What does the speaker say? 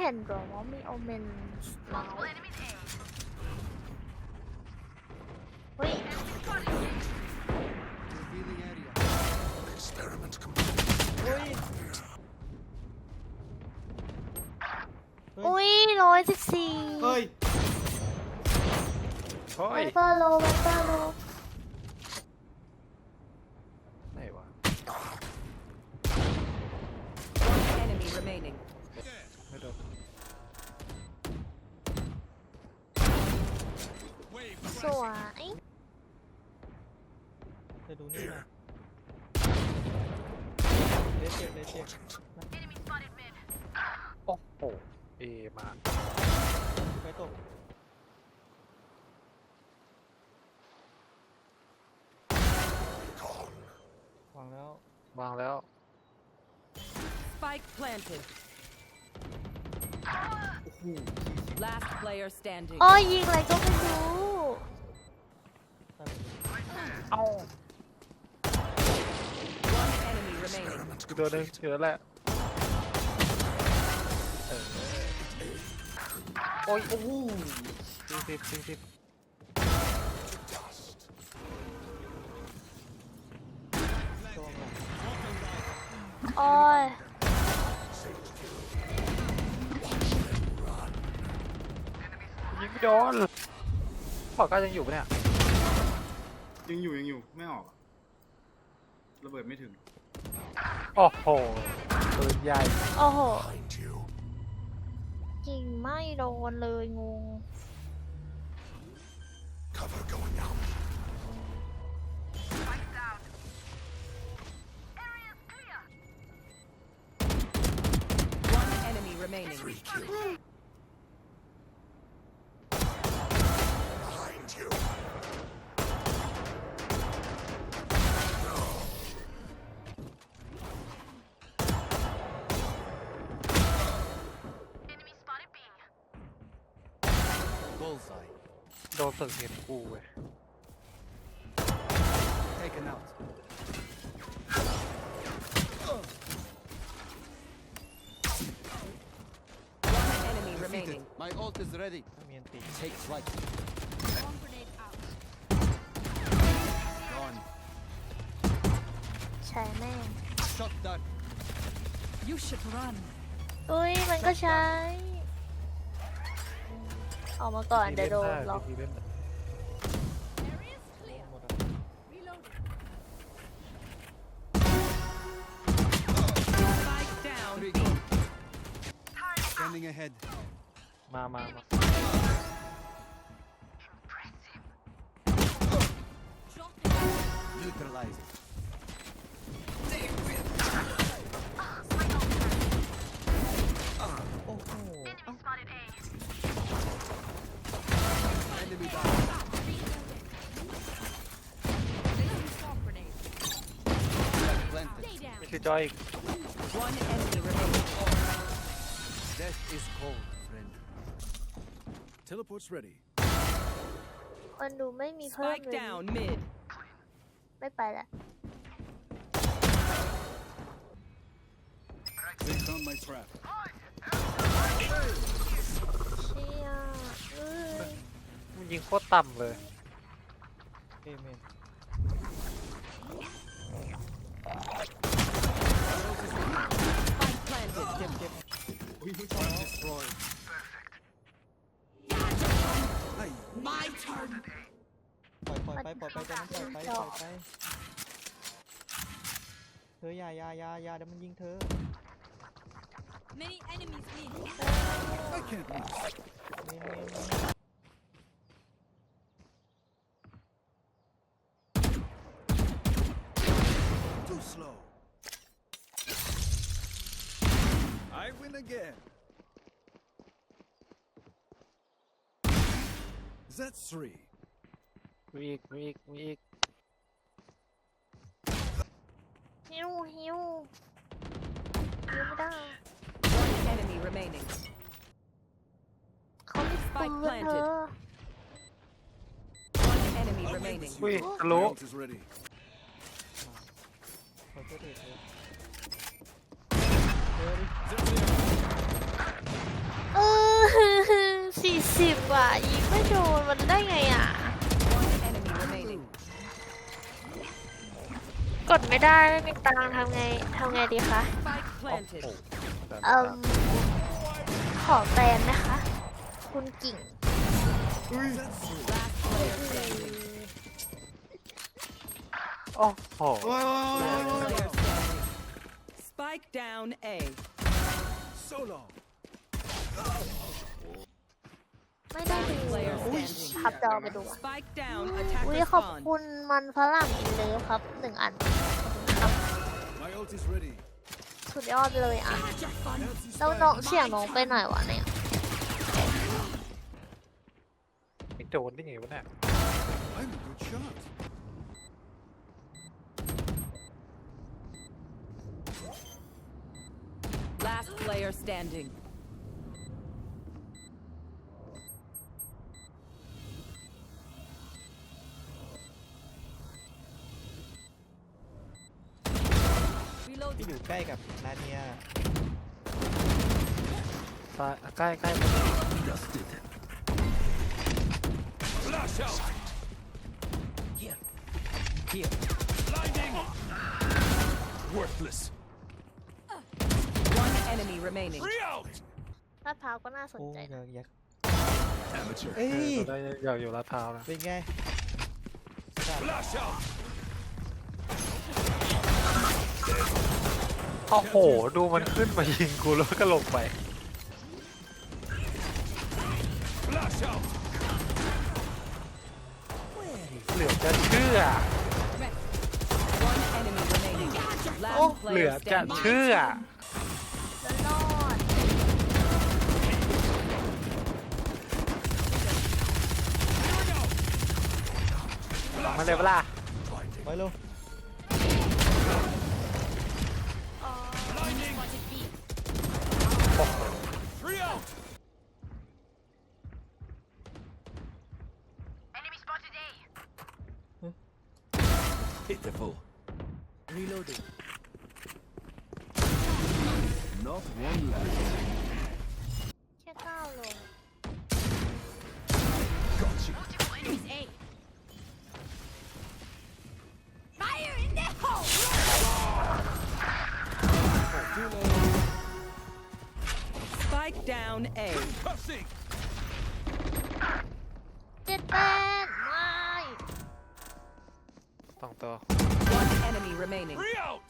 เห็นหรอว่ามีโอเมนเราเฮ้ย Revealing area. Experiment complete. เฮ้ยอุ้ยร้อยสิบสี่เฮ้ยเฮ้ไวยเปอร์โลไวเปอร์โลไหนวะ One enemy remaining. ไม่โดน Wave สวยจะดูนี่หน่อยเลสเจ็บเลสเจ็บโอ้โหเอมาไปตก Gone. วางแล้ว วางแล้ว Spike planted. โอ้โห Last player standing. โอ้ยยิงอะไรก็ไม่รู้ตั้งเอ้า One enemy remaining. Experiment คือตัวหนึง complete. คือแล้วแหละเออโอ้ยโอ้โหสี่สิบสี่สิบ Dust. ตัวมันโอ้ย ยิงไม่โดนปอกก็ยังอยู่ปะเนี่ยยังอยู่ยังอยู่ไม่ออกอะระเบิดไม่ถึง โอ้โหปืนใหญ่โอ้โห Find you. ยิงไม่โดนเลยงง Cover going out. One enemy remaining. Bullseye. โดนตึกเห็นกูเว้ย Taken out. One enemy remaining. My ult is ready. ถ้ามีอันตี Take flight. Gone. ใช่แม่ง Shot down. You should run. อุ้ยมันก็ใช้ ออกมาก่อนเดี๋ยวโดนได้ล็อกวิธีเล่นได้หมดอะ Spike down. Three gone. Scanning ahead. มามามา Neutralized. นี่คือจอยอีก One enemy remaining. Death is cold, friend. Teleport's ready. มันดูไม่มีเพิ่ม Spike เลย down mid. ไม่ไปละ They found my trap. เชี่ยเอ้ย มันยิงโคตรต่ำเลย เอเมน ปล่อยไปปล่อยไปตอนนั้นปล่อยไปปล่อยไป เธออย่าอย่าอย่าอย่าเดี๋ยวมันยิงเธอ Many enemies mid. I can't lose. เมนเมนเมน มีอีกมีอีกมีอีกฮิวฮิวฮิวไม่ได้ One enemy remaining. เขาไม่ปืนเธอ One enemy remaining. อุ้ยทะลุ Mount is ready. อโทษทีคเออสี่สิบว่ะยิงไม่โดนมันได้ไงอะ ดไม่ได้ไม่มีตังค์ทำไงทำไงดีคะ Spike planted. เอ่มขอแฟนนะคะ คุณกิ่ง Is that three? Last player standing. โอ้โหโอ้ยโอ้ยโอ้ยโอ้ย Player standing. Spike down A. So long. ไม่ได้ดู Player standing. ขับจอไปดูอะ Spike down. อุ้ย Attacker ขอบ spawn. คุณมันฝรั่งอินเลิฟครับหนึ่งอัน My ult is ready. สุดยอดเลยอะ Fancy แล้ว style. น้องเสียงน้องไปหน่อยวะเนี่ยไม่โดนได้ไงวะเนี่ย I'm a good shot. Last player standing. ที่อยู่ใกล้กับนาเนียซ้ายใกล้ใกล้ลาดพร้าวก็น่าสนโอ้ใจยนะอยากเอ้เออยได้อยากอยู่ลาดพร้าวนะเป็นไง Flash out. โอ้โห ดูมันขึ้นมายิงกูแล้วก็ลงไป เหลือจะเชื่อ One enemy remaining. Last เหลื player อจะ standing. เชื่อแล้วรอดมาเลยเวลาไว้ลง Free Pitiful. Reloading. Not one left. แค่ก้าวลง Got you. Spike down A. Cussing. ไม่สองตัว One enemy remaining. Free out.